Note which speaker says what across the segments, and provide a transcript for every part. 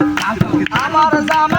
Speaker 1: I'm on a zombie.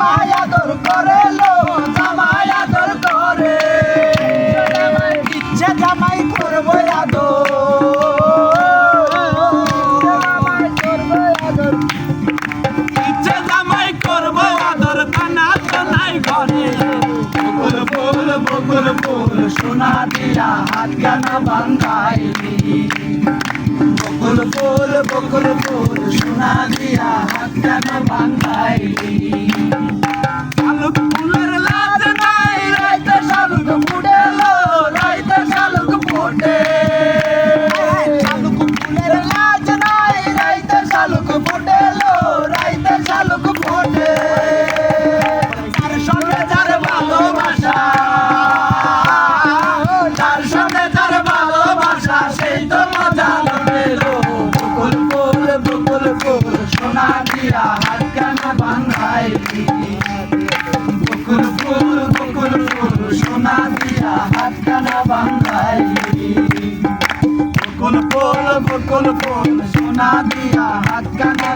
Speaker 1: মায়া তোর
Speaker 2: করে লো জামায়া
Speaker 1: তোর করে। ইচ্ছে
Speaker 2: বকুলপুর সোনা দিয়া হাত গানা বান্ধাইলি। বকুলপুর বকুলপুর সোনা দিয়া হাত গানা বান্ধাইলি।
Speaker 1: আলোক
Speaker 2: তার ভালোবাসা, সেই তো মজা পেল বকুল ফুল বকুল ফুল, সোনা দিয়া হাত কানা বান্ধাই বকুল ফুল বকুল ফুল, সোনা দিয়া হাত কানা বান্ধাই বকুল ফুল বকুল ফুল, সোনা দিয়া হাত কানা